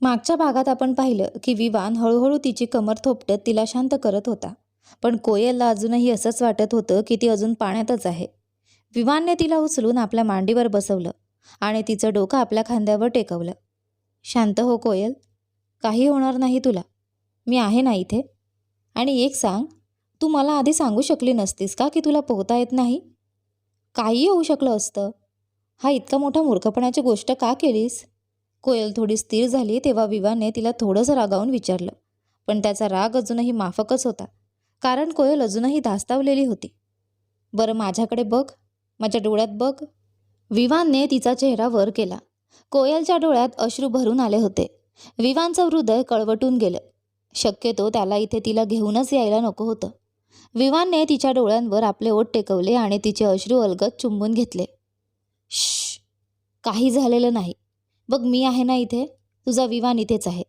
मागच्या भागात आपण पाहिलं की विवान हळूहळू तिची कमर थोपटत तिला शांत करत होता. पण कोयलला अजूनही असंच वाटत होतं की ती अजून पाण्यातच आहे. विवानने तिला उचलून आपल्या मांडीवर बसवलं आणि तिचं डोकं आपल्या खांद्यावर टेकवलं. शांत हो कोयल. काही होणार नाही तुला. मी आहे ना इथे. आणि एक सांग तू मला आधी सांगू शकली नसतीस का की तुला पोहता येत नाही? काही होऊ शकलं असतं. हा इतका मोठा मूर्खपणाची गोष्ट का केलीस? कोयल थोडी स्थिर झाली तेव्हा विवाने तिला थोडंसं रागावून विचारलं. पण त्याचा राग अजूनही माफकच होता. कारण कोयल अजूनही धास्तावलेली होती. बरं माझ्याकडे बघ. माझ्या डोळ्यात बघ. विवानने तिचा चेहरा वर केला. कोयलच्या डोळ्यात अश्रू भरून आले होते. विवानचं हृदय कळवटून गेलं. शक्यतो त्याला इथे तिला घेऊनच यायला नको होतं. विवानने तिच्या डोळ्यांवर आपले ओठ टेकवले आणि तिचे अश्रू अलगद चुंबून घेतले. श काही झालेलं नाही. बघ मी आहे ना इथे. तुझा विवान इथेच आहे.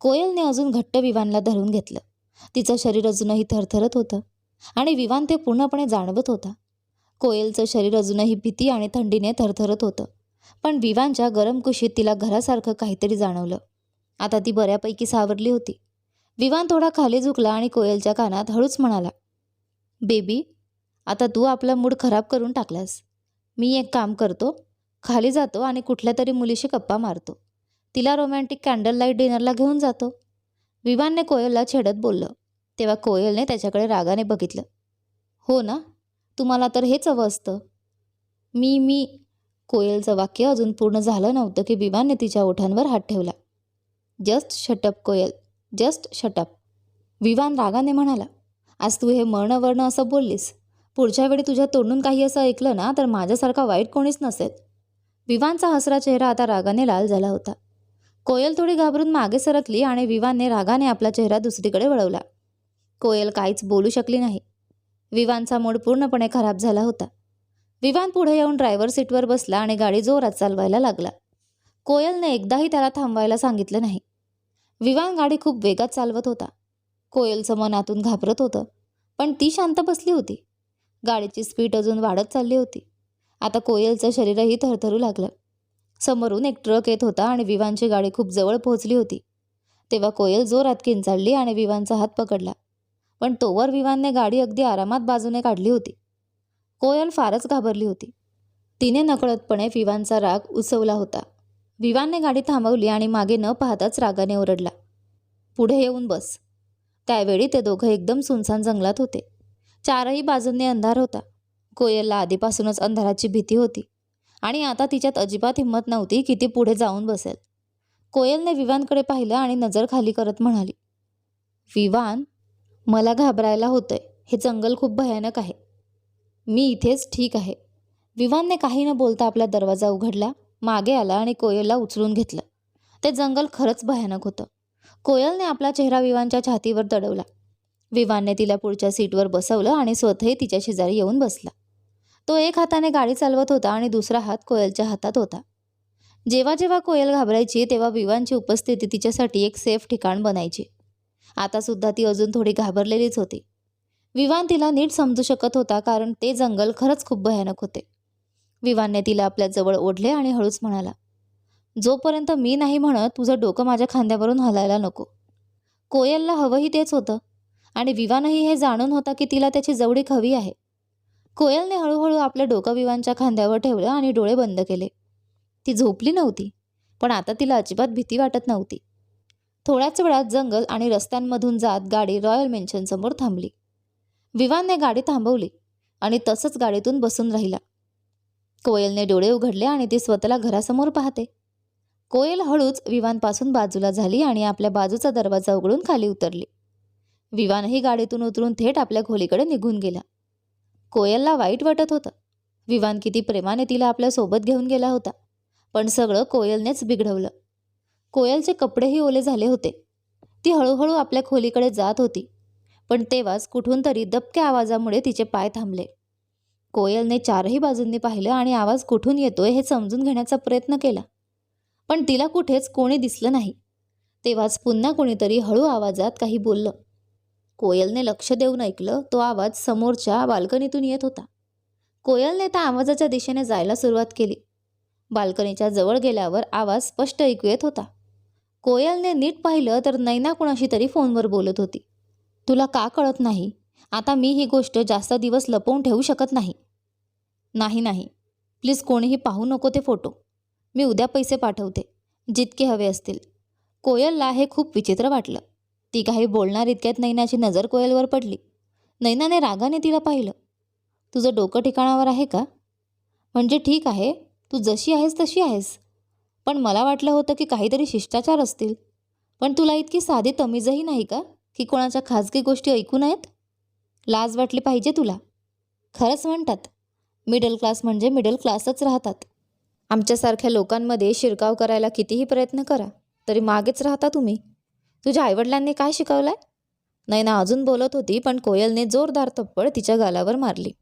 कोयलने अजून घट्ट विवानला धरून घेतलं. तिचं शरीर अजूनही थरथरत होतं आणि विवान ते पूर्णपणे जाणवत होता. कोयलचं शरीर अजूनही भीती आणि थंडीने थरथरत होतं. पण विवानच्या गरम कुशीत तिला घरासारखं काहीतरी जाणवलं. आता ती बऱ्यापैकी सावरली होती. विवान थोडा खाली झुकला आणि कोयलच्या कानात हळूच म्हणाला बेबी आता तू आपला मूड खराब करून टाकलास. मी एक काम करतो. खाली जातो आणि कुठल्या तरी मुलीशी गप्पा मारतो. तिला रोमॅन्टिक कॅन्डल लाइट डिनरला घेऊन जातो. विमानने कोयलला छेडत बोललं. तेव्हा कोयलने त्याच्याकडे रागाने बघितलं. हो ना? तुम्हाला तर हेच हवं असतं. मी मी. कोयलचं वाक्य अजून पूर्ण झालं नव्हतं की विमानने तिच्या ओठांवर हात ठेवला. Just shut up Koyal. Just shut up Vivan रागाने म्हणाला. आज तू हे मर्ण वर्ण असं बोललीस. पुढच्या वेळी तुझ्या तोंडून काही असं ऐकलं ना तर माझ्यासारखा वाईट कोणीच नसेल. विवानचा हसरा चेहरा आता रागाने लाल झाला होता. कोयल थोडी घाबरून मागे सरकली आणि विवानने रागाने आपला चेहरा दुसरीकडे वळवला. कोयल काहीच बोलू शकली नाही. विवानचा मूड पूर्णपणे खराब झाला होता. विवान पुढे येऊन ड्रायव्हर सीटवर बसला आणि गाडी जोरात चालवायला लागला. कोयलने एकदाही त्याला थांबवायला सांगितलं नाही. विवान गाडी खूप वेगात चालवत होता. कोयलचं मन आतून घाबरत होतं पण ती शांत बसली होती. गाडीची स्पीड अजून वाढत चालली होती. आता कोयलचं शरीरही थरथरू लागलं. समोरून एक ट्रक येत होता आणि विवानची गाडी खूप जवळ पोहोचली होती. तेव्हा कोयल जोरात किंचाळली आणि विवानचा हात पकडला. पण तोवर विवानने गाडी अगदी आरामात बाजूने काढली होती. कोयल फारच घाबरली होती. तिने नकळतपणे विवानचा राग उसवला होता. विवानने गाडी थांबवली आणि मागे न पाहताच रागाने ओरडला. पुढे येऊन बस. त्यावेळी ते दोघं एकदम सुनसान जंगलात होते. चारही बाजूंनी अंधार होता. कोयलला आधीपासूनच अंधाराची भीती होती आणि आता तिच्यात अजिबात हिंमत नव्हती की ती पुढे जाऊन बसेल. कोयलने विवानकडे पाहिलं आणि नजर खाली करत म्हणाली विवान मला घाबरायला होतंय. हे जंगल खूप भयानक आहे. मी इथेच ठीक आहे. विवानने काही न बोलता आपला दरवाजा उघडला मागे आला आणि कोयलला उचलून घेतलं. ते जंगल खरंच भयानक होतं. कोयलने आपला चेहरा विवानच्या छातीवर दडवला. विवानने तिला पुढच्या सीटवर बसवलं आणि स्वतःही तिच्या शेजारी येऊन बसला. तो एक हाताने गाडी चालवत होता आणि दुसरा हात कोयलच्या हातात होता. जेव्हा जेव्हा कोयल घाबरायची तेव्हा विवानची उपस्थिती तिच्यासाठी एक सेफ ठिकाण बनायची. आता सुद्धा ती अजून थोडी घाबरलेलीच होती. विवान तिला नीट समजू शकत होता कारण ते जंगल खरंच खूप भयानक होते. विवानने तिला आपल्या जवळ ओढले आणि हळूच म्हणाला जोपर्यंत मी नाही म्हणत तुझं डोकं माझ्या खांद्यावरून हलायला नको. कोयलला हवंही तेच होतं. आणि विवानही हे जाणून होता की तिला त्याची जवळीक हवी आहे. कोयलने हळूहळू आपलं डोकं विवानच्या खांद्यावर ठेवलं आणि डोळे बंद केले. ती झोपली नव्हती पण आता तिला अजिबात भीती वाटत नव्हती. थोड्याच वेळात जंगल आणि रस्त्यांमधून जात गाडी रॉयल मेन्शनसमोर थांबली. विवानने गाडी थांबवली आणि तसंच गाडीतून बसून राहिला. कोयलने डोळे उघडले आणि ती स्वतःला घरासमोर पाहते. कोयल हळूच विवानपासून बाजूला झाली आणि आपल्या बाजूचा दरवाजा उघडून खाली उतरली. विवानही गाडीतून उतरून थेट आपल्या खोलीकडे निघून गेला. कोयलला वाईट वाटत होतं. विवान किती प्रेमाने तिला आपल्यासोबत घेऊन गेला होता. पण सगळं कोयलनेच बिघडवलं. कोयलचे कपडेही ओले झाले होते. ती हळूहळू आपल्या खोलीकडे जात होती. पण तेव्हाच कुठून तरी दबक्या आवाजामुळे तिचे पाय थांबले. कोयलने चारही बाजूंनी पाहिलं आणि आवाज कुठून येतोय हे समजून घेण्याचा प्रयत्न केला. पण तिला कुठेच कोणी दिसलं नाही. तेव्हाच पुन्हा कोणीतरी हळू आवाजात काही बोललं. कोयलने लक्ष देऊन ऐकलं तो आवाज समोरच्या बाल्कनीतून येत होता. कोयलने त्या आवाजाच्या दिशेने जायला सुरुवात केली. बाल्कनीच्या जवळ गेल्यावर आवाज स्पष्ट ऐकू येत होता. कोयलने नीट पाहिलं तर नैना कुणाशी तरी फोनवर बोलत होती. तुला का कळत नाही? आता मी ही गोष्ट जास्त दिवस लपवून ठेवू शकत नाही. नाही नाही. प्लीज कोणीही पाहू नको ते फोटो. मी उद्या पैसे पाठवते. जितके हवे असतील. कोयलला हे खूप विचित्र वाटलं. ती काही बोलणार इतक्यात नैनाची नजर कोयलवर पडली. नैनाने रागाने तिला पाहिलं. तुझं डोकं ठिकाणावर आहे का? म्हणजे ठीक आहे तू जशी आहेस तशी आहेस. पण मला वाटलं होतं की काहीतरी शिष्टाचार असतील. पण तुला इतकी साधी तमीजही नाही का की कोणाच्या खाजगी गोष्टी ऐकू नयेत? लाज वाटली पाहिजे तुला. खरंच म्हणतात मिडल क्लास म्हणजे मिडल क्लासच राहतात. आमच्यासारख्या लोकांमध्ये शिरकाव करायला कितीही प्रयत्न करा तरी मागेच राहता तुम्ही. तुझ्या आईवडिलांनी काय शिकवलंय? नैना अजून बोलत होती पण कोयलने जोरदार थप्पड तिच्या गालावर मारली.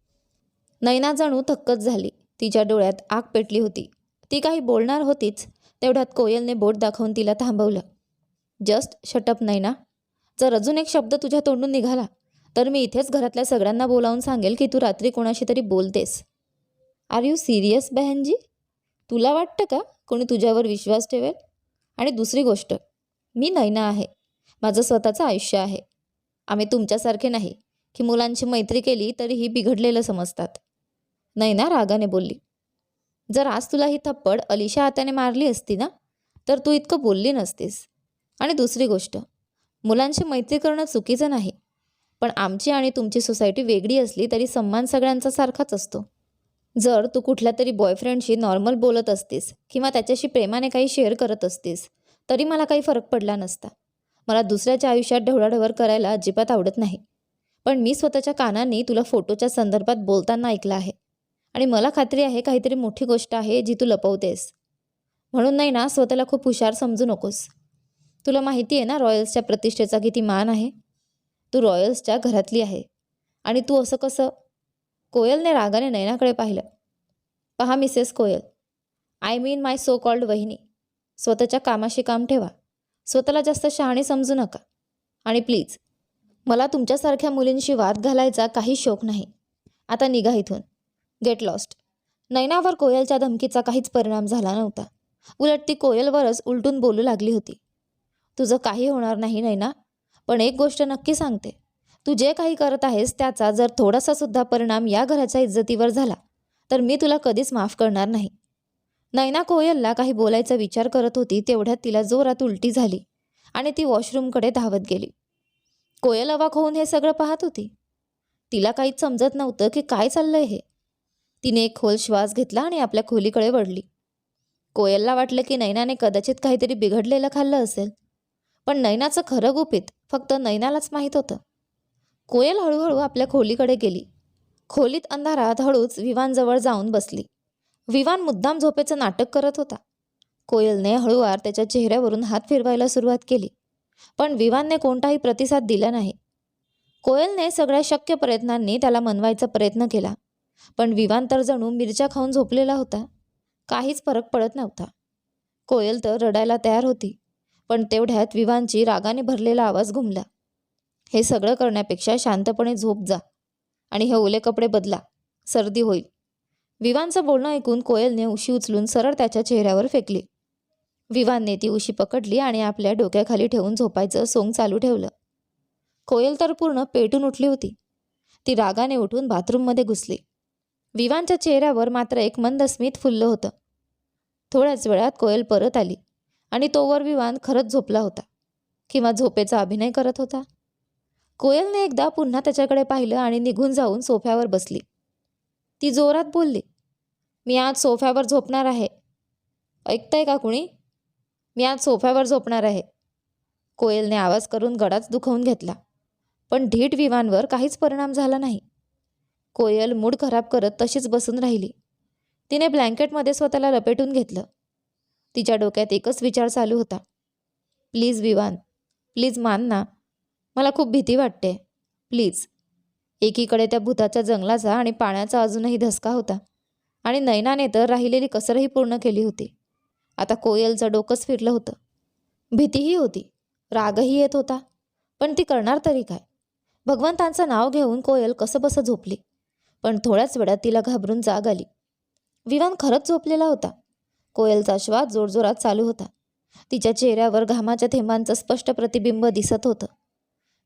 नैना जणू थक्कच झाली. तिच्या डोळ्यात आग पेटली होती. ती काही बोलणार होतीच. तेवढ्यात कोयलने बोट दाखवून तिला थांबवलं. Just shut up Naina. जर अजून एक शब्द तुझ्या तोंडून निघाला तर मी इथेच घरातल्या सगळ्यांना बोलावून सांगेल की तू रात्री कोणाशी तरी बोलतेस. आर यू सिरियस बहनजी? तुला वाटतं का कोणी तुझ्यावर विश्वास ठेवेल? आणि दुसरी गोष्ट मी नैना आहे. माझं स्वतःचं आयुष्य आहे. आम्ही तुमच्यासारखे नाही. की मुलांची मैत्री केली तरीही बिघडलेलं समजतात. नैना रागाने बोलली. जर आज तुला ही थप्पड अलिशा हाताने मारली असती ना तर तू इतकं बोलली नसतीस. आणि दुसरी गोष्ट मुलांशी मैत्री करणं चुकीचं नाही. पण आमची आणि तुमची सोसायटी वेगळी असली तरी सन्मान सगळ्यांचा सारखाच असतो. जर तू कुठल्या तरी बॉयफ्रेंडशी नॉर्मल बोलत असतीस किंवा त्याच्याशी प्रेमाने काही शेअर करत असतीस तरी मला काही फरक पडला नसता. मला दुसऱ्याच्या आयुष्यात ढवळाढवळ करायला अजिबात आवडत नाही. पण मी स्वतःच्या कानांनी तुला फोटोच्या संदर्भात बोलताना ऐकलं आहे. आणि मला खात्री आहे काहीतरी मोठी गोष्ट आहे जी तू लपवतेस. म्हणून नाही ना स्वतःला खूप हुशार समजू नकोस. तुला माहिती आहे ना रॉयल्सच्या प्रतिष्ठेचा किती मान आहे? तू रॉयल्सच्या घरातली आहे. आणि तू असं कसं? कोयलने रागाने नैनाकडे पाहिलं. पहा Mrs Koyal. I mean my so called वहिनी. स्वतःच्या कामाशी काम ठेवा. स्वतःला जास्त शहाणे समजू नका. आणि प्लीज मला तुमच्यासारख्या मुलींशी वाद घालायचा काही शोक नाही. आता निघा इथून. Get lost. नैनावर कोयलच्या धमकीचा काहीच परिणाम झाला नव्हता. उलट ती कोयलवरच उलटून बोलू लागली होती. तुझं काही होणार नाही नैना. पण एक गोष्ट नक्की सांगते. तू जे काही करत आहेस त्याचा जर थोडासा सुद्धा परिणाम या घराच्या इज्जतीवर झाला तर मी तुला कधीच माफ करणार नाही. नैना कोयलला काही बोलायचा विचार करत होती तेवढ्यात तिला जोरात उलटी झाली आणि ती वॉशरूमकडे धावत गेली. कोयल अवाक होऊन हे सगळं पाहत होती. तिला काहीच समजत नव्हतं की काय चाललंय हे. तिने एक खोल श्वास घेतला आणि आपल्या खोलीकडे वळली. कोयलला वाटलं की नैनाने कदाचित काहीतरी बिघडलेलं खाल्लं असेल. पण नैनाचं खरं गुपित फक्त नैनालाच माहीत होतं. कोयल हळूहळू आपल्या खोलीकडे गेली. खोलीत अंधारात हळूच विवानजवळ जाऊन बसली. विवान मुद्दाम झोपेचं नाटक करत होता. कोयलने हळूवार त्याच्या चेहऱ्यावरून हात फिरवायला सुरुवात केली पण विवानने कोणताही प्रतिसाद दिला नाही. कोयलने सगळ्या शक्य प्रयत्नांनी त्याला मनवायचा प्रयत्न केला पण विवान तर जणू मिरच्या खाऊन झोपलेला होता. काहीच फरक पडत नव्हता. कोयल तर रडायला तयार होती पण तेवढ्यात विवानची रागाने भरलेला आवाज घुमला. हे सगळं करण्यापेक्षा शांतपणे झोप जा आणि हे ओले कपडे बदला सर्दी होईल. विवानचं बोलणं ऐकून कोयलने उशी उचलून सरळ त्याच्या चेहऱ्यावर फेकली. विवानने ती उशी पकडली आणि आपल्या डोक्याखाली ठेवून झोपायचं सोंग चालू ठेवलं. कोयल तर पूर्ण पेटून उठली होती. ती रागाने उठून बाथरूममध्ये घुसली. विवानच्या चेहऱ्यावर मात्र एक मंद स्मित फुललं होतं. थोड्याच वेळात कोयल परत आली आणि तोवर विवान खरंच झोपला होता किंवा झोपेचा अभिनय करत होता. कोयलने एकदा पुन्हा त्याच्याकडे पाहिलं आणि निघून जाऊन सोफ्यावर बसली. ती जोरात बोलली मी आज सोफ्यावर झोपणार आहे. ऐकताय का कुणी? मी आज सोफ्यावर झोपणार आहे. कोयलने आवाज करून गडाच दुखवून घेतला पण ढीट विवांवर काहीच परिणाम झाला नाही. कोयल मूड खराब करत तशीच बसून राहिली. तिने ब्लँकेटमध्ये स्वतःला लपेटून घेतलं. तिच्या डोक्यात एकच विचार चालू होता. प्लीज विवान प्लीज मान ना मला खूप भीती वाटते. प्लीज एकीकडे त्या भूताच्या जंगलाचा आणि पाण्याचा अजूनही धसका होता. आणि नैनाने तर राहिलेली कसरही पूर्ण केली होती. आता कोयलचं डोकंच फिरलं होतं. भीतीही होती. रागही येत होता. पण ती करणार तरी काय? भगवंतांचं नाव घेऊन कोयल कसं बसं झोपली. पण थोड्याच वेळात तिला घाबरून जाग आली. विवान खरंच झोपलेला होता. कोयलचा श्वास जोरजोरात चालू होता. तिच्या चेहऱ्यावर घामाच्या थेंबांचं स्पष्ट प्रतिबिंब दिसत होतं.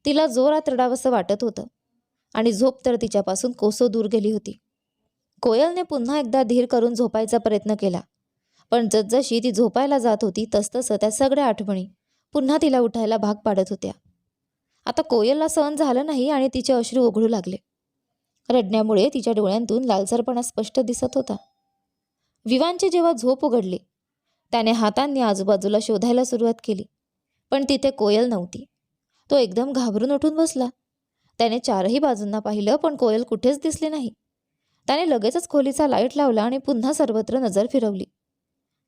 तिला जोरात रडावंसं वाटत होतं. आणि झोप तर तिच्यापासून कोसो दूर गेली होती. कोयलने पुन्हा एकदा धीर करून झोपायचा प्रयत्न केला. पण जसजशी ती झोपायला जात होती तसतसं त्या सगळ्या आठवणी पुन्हा तिला उठायला भाग पाडत होत्या. आता कोयलला सहन झालं नाही आणि तिचे अश्रू ओघळू लागले. रडण्यामुळे तिच्या डोळ्यांतून लालसरपणा स्पष्ट दिसत होता. विवानची जेव्हा झोप उघडली त्याने हातांनी आजूबाजूला शोधायला सुरुवात केली पण तिथे कोयल नव्हती. तो एकदम घाबरून उठून बसला. त्याने चारही बाजूंना पाहिलं पण कोयल कुठेच दिसली नाही. त्याने लगेचच खोलीचा लाइट लावला आणि पुन्हा सर्वत्र नजर फिरवली.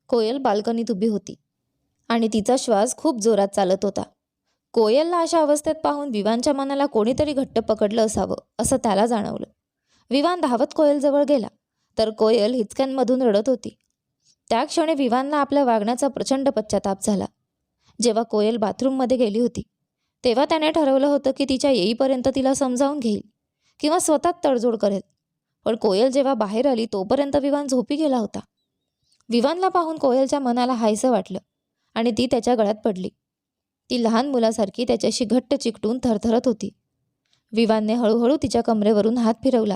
कोयल बाल्कनीत उभी होती आणि तिचा श्वास खूप जोरात चालत होता. कोयलला अशा अवस्थेत पाहून विवानच्या मनाला कोणीतरी घट्ट पकडलं असावं असं त्याला जाणवलं. विवान धावत कोयलजवळ गेला तर कोयल हिचक्यांमधून रडत होती. त्या क्षणी विवानला आपल्या वागण्याचा प्रचंड पश्चाताप झाला. जेव्हा कोयल बाथरूममध्ये गेली होती तेव्हा त्याने ठरवलं होतं की तिच्या येईपर्यंत तिला समजावून घेईल किंवा स्वतः तडजोड करेल. पण कोयल जेव्हा बाहेर आली तोपर्यंत विवान झोपी गेला होता. विवानला पाहून कोयलच्या मनाला हायसं वाटलं आणि ती त्याच्या गळ्यात पडली. ती लहान मुलासारखी त्याच्याशी घट्ट चिकटून थरथरत होती. विवानने हळूहळू तिच्या कमरेवरून हात फिरवला.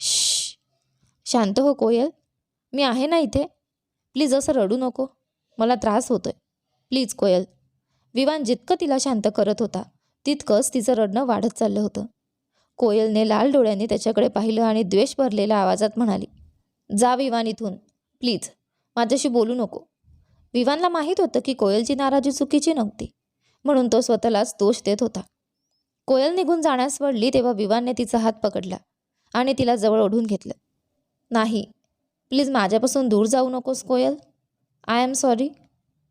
श शांत हो कोयल. मी आहे ना इथे. प्लीज असं रडू नको. मला त्रास होतोय. प्लीज कोयल विवान जितकं तिला शांत करत होता तितकंच तिचं रडणं वाढत चाललं होतं. कोयलने लाल डोळ्यांनी त्याच्याकडे पाहिलं आणि द्वेष भरलेल्या आवाजात म्हणाली जा विवान इथून प्लीज माझ्याशी बोलू नको. विवानला माहीत होतं की कोयलची नाराजी चुकीची नव्हती म्हणून तो स्वतःलाच दोष देत होता. कोयल निघून जाण्यास वळली तेव्हा विवानने तिचा हात पकडला आणि तिला जवळ ओढून घेतलं. नाही प्लीज माझ्यापासून दूर जाऊ नकोस कोयल. I am sorry.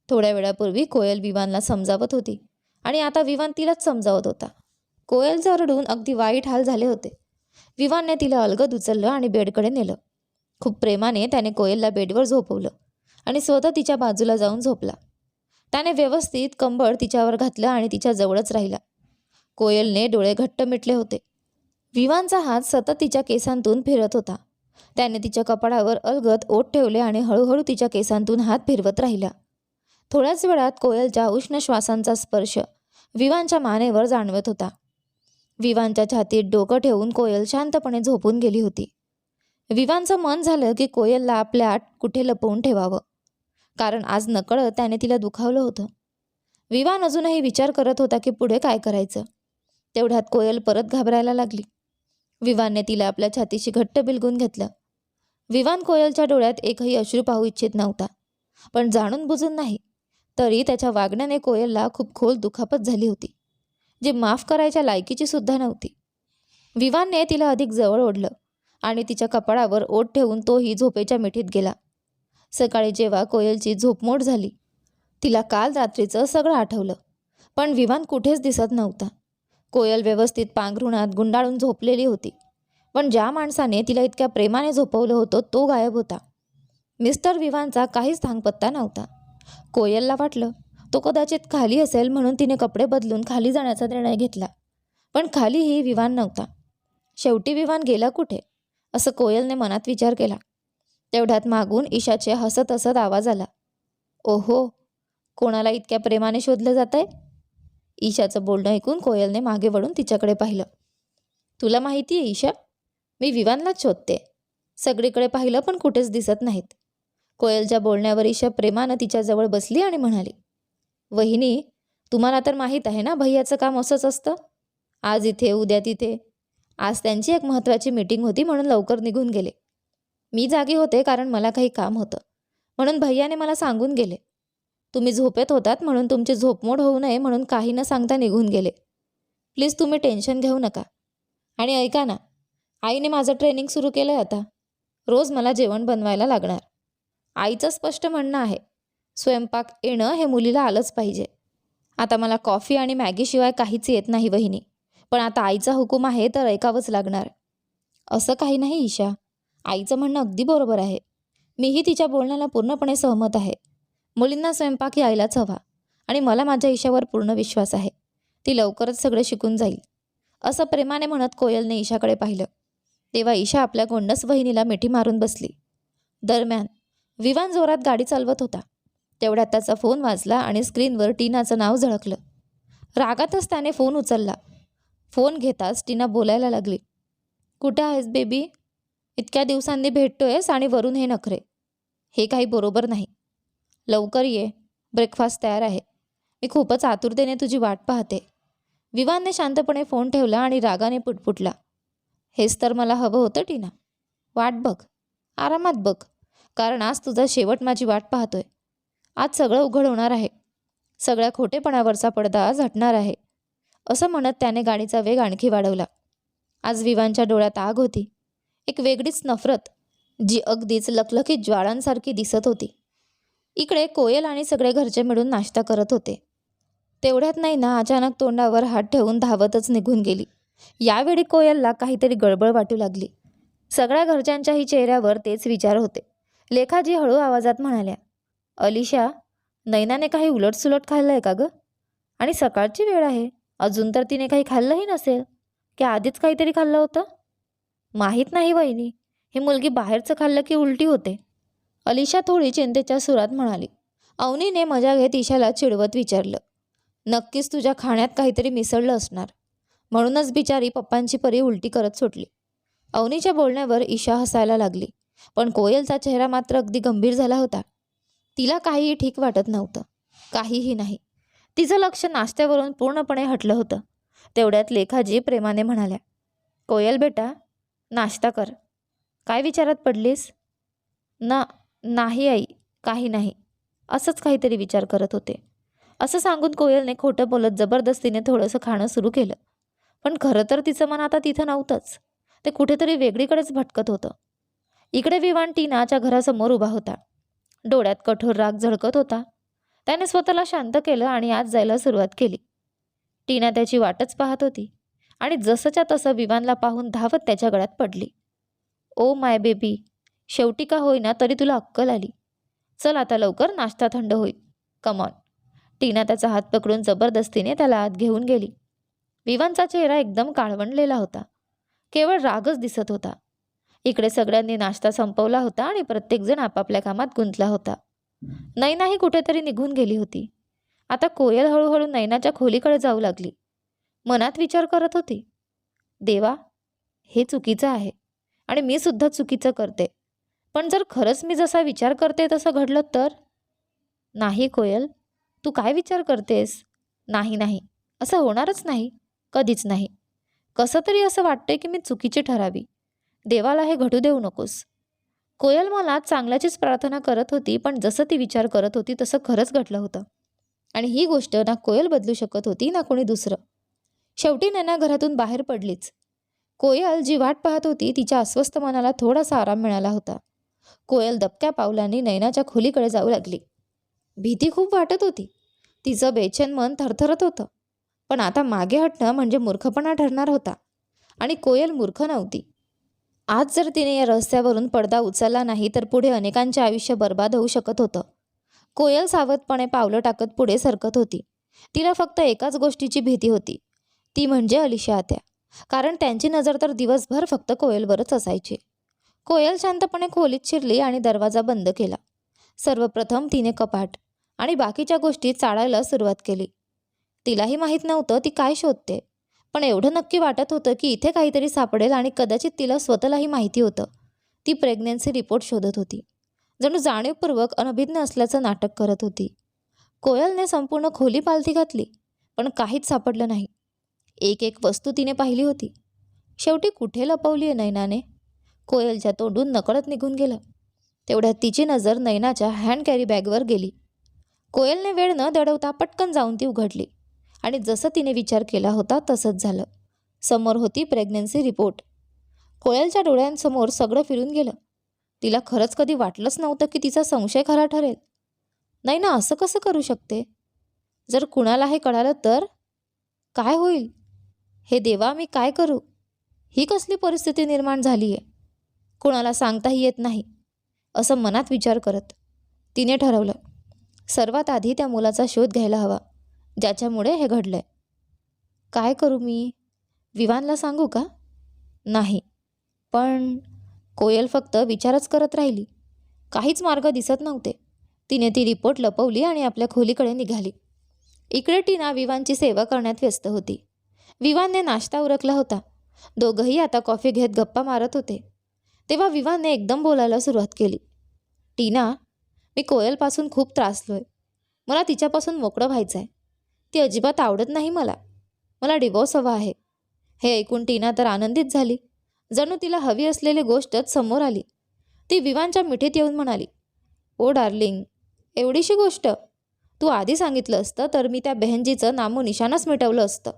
थोड्या वेळापूर्वी कोयल विवानला समजावत होती आणि आता विवान तिलाच समजावत होता. कोयलचा रडून अगदी वाईट हाल झाले होते. विवानने तिला अलगद उचललं आणि बेडकडे नेलं. खूप प्रेमाने त्याने कोयलला बेडवर झोपवलं आणि स्वतः तिच्या बाजूला जाऊन झोपला. त्याने व्यवस्थित कंबळ तिच्यावर घातलं आणि तिच्या जवळच राहिला. कोयलने डोळे घट्ट मिटले होते. विवानचा हात सतत तिच्या केसांतून फिरत होता. त्याने तिच्या कपाळावर अलगद ओठ ठेवले आणि हळूहळू तिच्या केसांतून हात फिरवत राहिला. थोड्याच वेळात कोयलच्या उष्ण श्वासांचा स्पर्श विवानच्या मानेवर जाणवत होता. विवानच्या छातीत डोकं ठेवून कोयल शांतपणे झोपून गेली होती. विवानचं मन झालं की कोयलला आपल्या कुठे लपवून ठेवावं. कारण आज नकळत त्याने तिला दुखावलं होतं. विवान अजूनही विचार करत होता की पुढे काय करायचं. तेवढ्यात कोयल परत घाबरायला लागली. विवानने तिला आपल्या छातीशी घट्ट बिलगून घेतलं. विवान कोयलच्या डोळ्यात एकही अश्रू पाहू इच्छित नव्हता. पण जाणून बुजून नाही. तरी त्याच्या वागण्याने कोयलला खूप खोल दुखापत झाली होती जी माफ करायच्या लायकीची सुद्धा नव्हती. विवानने तिला अधिक जवळ ओढलं आणि तिच्या कपाळावर ओठ ठेवून तोही झोपेच्या मिठीत गेला. सकाळी जेव्हा कोयलची झोपमोड झाली तिला काल रात्रीचं सगळं आठवलं पण विवान कुठेच दिसत नव्हता. कोयल व्यवस्थित पांघरुणात गुंडाळून झोपलेली होती पण ज्या माणसाने तिला इतक्या प्रेमाने झोपवलं होतं तो गायब होता. मिस्टर विवानचा काहीच थांगपत्ता नव्हता. कोयलला वाटलं तो कदाचित खाली असेल म्हणून तिने कपडे बदलून खाली जाण्याचा निर्णय घेतला. पण खालीही विवान नव्हता. शेवटी विवान गेला कुठे? असं कोयलने मनात विचार केला. तेवढ्यात मागून ईशाचे हसत हसत आवाज आला. ओहो कोणाला इतक्या प्रेमाने शोधलं जात आहे ईशाचं बोलणं ऐकून कोयलने मागे वळून तिच्याकडे पाहिलं. तुला माहिती आहे ईशा मी विवानलाच शोधते. सगळीकडे पाहिलं पण कुठेच दिसत नाहीत. कोयलच्या बोलण्यावर ईशा प्रेमानं तिच्याजवळ बसली आणि म्हणाली वहिनी तुम्हाला तर माहीत आहे ना भैयाचं काम असंच असतं? आज इथे उद्या तिथे. आज त्यांची एक महत्त्वाची मीटिंग होती म्हणून लवकर निघून गेले. मी जागी होते कारण मला काही काम होतं. म्हणून भैयाने मला सांगून गेले. तुम्ही झोपेत होतात म्हणून तुमची झोपमोड होऊ नये म्हणून काही न सांगता निघून गेले. प्लीज तुम्ही टेन्शन घेऊ नका. आणि ऐका ना आईने माझं ट्रेनिंग सुरू केलं आहे आता. रोज मला जेवण बनवायला लागणार. आईचं स्पष्ट म्हणणं आहे स्वयंपाक येणं हे मुलीला आलंच पाहिजे. आता मला कॉफी आणि मॅगीशिवाय काहीच येत नाही वहिनी. पण आता आईचा हुकूम आहे तर ऐकावंच लागणार. असं काही नाही ईशा. आईचं म्हणणं अगदी बरोबर आहे. मीही तिच्या बोलण्याला पूर्णपणे सहमत आहे. मुलींना स्वयंपाक यायलाच हवा आणि मला माझ्या ईशावर पूर्ण विश्वास आहे. ती लवकरच सगळं शिकून जाईल. असं प्रेमाने म्हणत कोयलने ईशाकडे पाहिलं. तेव्हा ईशा आपल्या गोंडस वहिनीला मिठी मारून बसली. दरम्यान विवान जोरात गाडी चालवत होता. तेवढ्यात त्याचा फोन वाजला आणि स्क्रीनवर टीनाचं नाव झळकलं. रागातच त्याने फोन उचलला. फोन घेताच टीना बोलायला लागली. कुठे आहेस बेबी? इतक्या दिवसांनी भेटतोयस आणि वरून हे नखरे. हे काही बरोबर नाही. लवकर ये. ब्रेकफास्ट तयार आहे. मी खूपच आतुरतेने तुझी वाट पाहते. विवानने शांतपणे फोन ठेवला आणि रागाने पुटपुटला. हेच तर मला हवं होतं टीना. वाट बघ. आरामात बघ. कारण आज तुझा शेवट माझी वाट पाहतोय. आज सगळं उघड होणार आहे. सगळ्या खोटेपणावरचा पडदा आज हटणार आहे. असं म्हणत त्याने गाडीचा वेग आणखी वाढवला. आज विवांच्या डोळ्यात आग होती. एक वेगळीच नफरत जी अगदीच लखलखीत ज्वाळांसारखी दिसत होती. इकडे कोयल आणि सगळे घरचे मिळून नाश्ता करत होते. तेवढ्यात नाही ना अचानक तोंडावर हात ठेवून धावतच निघून गेली. यावेळी कोयलला काहीतरी गडबड वाटू लागली. सगळ्या घरच्यांच्याही चेहऱ्यावर तेच विचार होते. लेखाजी हळू आवाजात म्हणाल्या अलिशा नैनाने काही उलटसुलट खाल्लं आहे का गं? आणि सकाळची वेळ आहे अजून तर तिने काही खाल्लंही नसेल. की आधीच काहीतरी खाल्लं होतं? माहीत नाही वहिनी ही मुलगी बाहेरचं खाल्लं की उलटी होते. अलिशा थोडी चिंतेच्या सुरात म्हणाली अवनीने मजा घेत ईशाला चिडवत विचारलं नक्कीच तुझ्या खाण्यात काहीतरी मिसळलं असणार. म्हणूनच बिचारी पप्पांची परी उलटी करत सुटली. अवनीच्या बोलण्यावर ईशा हसायला लागली. पण कोयलचा चेहरा मात्र अगदी गंभीर झाला होता. तिला काहीही ठीक वाटत नव्हतं. काहीही नाही. तिचं लक्ष नाश्त्यावरून पूर्णपणे हटलं होतं. तेवढ्यात लेखाजी प्रेमाने म्हणाल्या कोयल बेटा नाश्ता कर. काय विचारात पडलीस? ना नाही आई काही नाही. असंच काहीतरी विचार करत होते. असं सांगून कोयलने खोटं बोलत जबरदस्तीने थोडंसं खाणं सुरू केलं. पण खरं तर तिचं मन आता तिथं नव्हतंच. ते कुठेतरी वेगळीकडेच भटकत होतं. इकडे विवान टीनाच्या घरासमोर उभा होता. डोळ्यात कठोर राग झळकत होता. त्याने स्वतःला शांत केलं आणि आज जायला सुरुवात केली. टीना त्याची वाटच पाहत होती आणि जसंच्या तसं विवानला पाहून धावत त्याच्या गळ्यात पडली. ओ माय बेबी शेवटी का होईना तरी तुला अक्कल आली. चल आता लवकर नाश्ता थंड होईल. कमॉन टीना त्याचा हात पकडून जबरदस्तीने त्याला आत घेऊन गेली. विवानचा चेहरा एकदम काळवंडलेला होता. केवळ रागच दिसत होता. इकडे सगळ्यांनी नाश्ता संपवला होता आणि प्रत्येकजण आपापल्या कामात गुंतला होता. नैनाही कुठेतरी निघून गेली होती. आता कोयल हळूहळू नैनाच्या खोलीकडे जाऊ लागली. मनात विचार करत होती देवा हे चुकीचं आहे आणि मी सुद्धा चुकीचं करते. पण जर खरंच मी जसा विचार करते तसं घडलं तर? नाही कोयल तू काय विचार करतेस? नाही नाही असं होणारच नाही कधीच नाही. कसं तरी असं वाटतंय की मी चुकीची ठरावी. देवाला हे घडू देऊ नकोस. कोयल मला चांगल्याचीच प्रार्थना करत होती पण जसं ती विचार करत होती तसं खरंच घडलं होतं. आणि ही गोष्ट ना कोयल बदलू शकत होती ना कोणी दुसरं. शेवटी नैना घरातून बाहेर पडलीच. कोयल जी वाट पाहत होती तिच्या अस्वस्थ मनाला थोडासा आराम मिळाला होता. कोयल दबक्या पावलांनी नैनाच्या खोलीकडे जाऊ लागली. भीती खूप वाटत होती. तिचं बेचैन मन थरथरत होतं. पण आता मागे हटणं म्हणजे मूर्खपणा ठरणार होता. आणि कोयल मूर्ख नव्हती. आज जर तिने या रस्त्यावरून पडदा उचलला नाही तर पुढे अनेकांचे आयुष्य बर्बाद होऊ शकत होतं. कोयल सावधपणे पावलं टाकत पुढे सरकत होती. तिला फक्त एकाच गोष्टीची भीती होती. ती म्हणजे अलिशा आत्या. कारण त्यांची नजर तर दिवसभर फक्त कोयलवरच असायची. कोयल शांतपणे खोलीत शिरली आणि दरवाजा बंद केला. सर्वप्रथम तिने कपाट आणि बाकीच्या गोष्टी चाळायला सुरुवात केली. तिलाही माहीत नव्हतं ती काय शोधते. पण एवढं नक्की वाटत होतं की इथे काहीतरी सापडेल आणि कदाचित तिला स्वतःलाही माहिती होतं. ती प्रेग्नन्सी रिपोर्ट शोधत होती. जणू जाणीवपूर्वक अनभिज्ञ असल्याचं नाटक करत होती. कोयलने संपूर्ण खोली पालथी घातली पण काहीच सापडलं नाही. एक एक वस्तू तिने पाहिली होती. शेवटी कुठे लपवली आहे नैनाने? कोयलच्या तोंडून नकळत निघून गेलं. तेवढ्यात तिची नजर नैनाच्या हँड कॅरी बॅगवर गेली. कोयलने वेळ न दडवता पटकन जाऊन ती उघडली. आणि जसं तिने विचार केला होता तसंच झालं. समोर होती प्रेग्नन्सी रिपोर्ट कोयलच्या डोळ्यांसमोर सगळं फिरून गेलं. तिला खरंच कधी वाटलंच नव्हतं की तिचा संशय खरा ठरेल. नाही ना असं कसं करू शकते? जर कुणाला हे कळालं तर? काय होईल? हे देवा मी काय करू? ही कसली परिस्थिती निर्माण झाली आहे कुणाला सांगताही येत नाही. असं मनात विचार करत तिने ठरवलं. सर्वात आधी त्या मुलाचा शोध घ्यायला हवा. ज्याच्यामुळे हे घडलं आहे काय करू मी? विवानला सांगू का? नाही. पण कोयल फक्त विचारच करत राहिली. काहीच मार्ग दिसत नव्हते. तिने ती रिपोर्ट लपवली आणि आपल्या खोलीकडे निघाली. इकडे टीना विवानची सेवा करण्यात व्यस्त होती. विवानने नाश्ता उरकला होता. दोघंही आता कॉफी घेत गप्पा मारत होते. तेव्हा विवानने एकदम बोलायला सुरुवात केली. टीना मी कोयलपासून खूप त्रासलो आहे मला तिच्यापासून मोकळं व्हायचं आहे ती अजिबात आवडत नाही मला. मला डिवोर्स हवा आहे. हे ऐकून टीना तर आनंदित झाली. जणू तिला हवी असलेली गोष्टच समोर आली. ती विवानच्या मिठीत येऊन म्हणाली ओ डार्लिंग एवढीशी गोष्ट. तू आधी सांगितलं असतं तर मी त्या बहनजीचं नामो निशाणच मिटवलं असतं.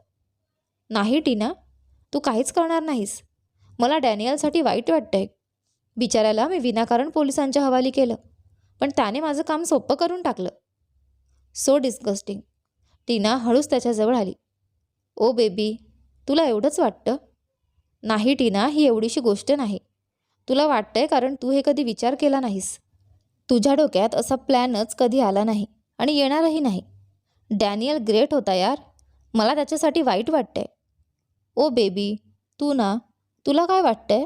नाही टीना तू काहीच करणार नाहीस. मला डॅनियलसाठी वाईट वाटतंय. बिचाऱ्याला मी विनाकारण पोलिसांच्या हवाली केलं पण त्याने माझं काम सोपं करून टाकलं. सो डिस्गस्टिंग टीना हळूच त्याच्याजवळ आली. ओ बेबी तुला एवढंच वाटतं? नाही टीना ही एवढीशी गोष्ट नाही. तुला वाटतंय कारण तू हे कधी विचार केला नाहीस. तुझ्या डोक्यात असा प्लॅनच कधी आला नाही आणि येणारही नाही. डॅनियल ग्रेट होता यार. मला त्याच्यासाठी वाईट वाटतंय. ओ बेबी तू ना तुला काय वाटतंय?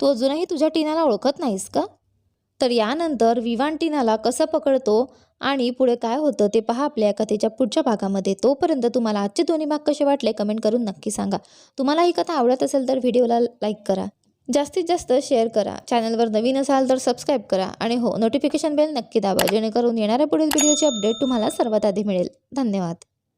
तू अजूनही तुझ्या टीनाला ओळखत नाहीस का? तर यानंतर विवान टीनाला कसं पकडतो आणि पुढे काय होतं ते पहा आपल्या कथेच्या पुढच्या भागामध्ये. तोपर्यंत तुम्हाला आजचे दोन्ही भाग कसे वाटले कमेंट करून नक्की सांगा. तुम्हाला ही कथा आवडत असेल तर व्हिडिओला लाईक करा. जास्तीत जास्त शेअर करा. चॅनलवर नवीन असाल तर सबस्क्राईब करा. आणि हो नोटिफिकेशन बेल नक्की दाबा जेणेकरून येणाऱ्या पुढील व्हिडिओची अपडेट तुम्हाला सर्वात आधी मिळेल. धन्यवाद.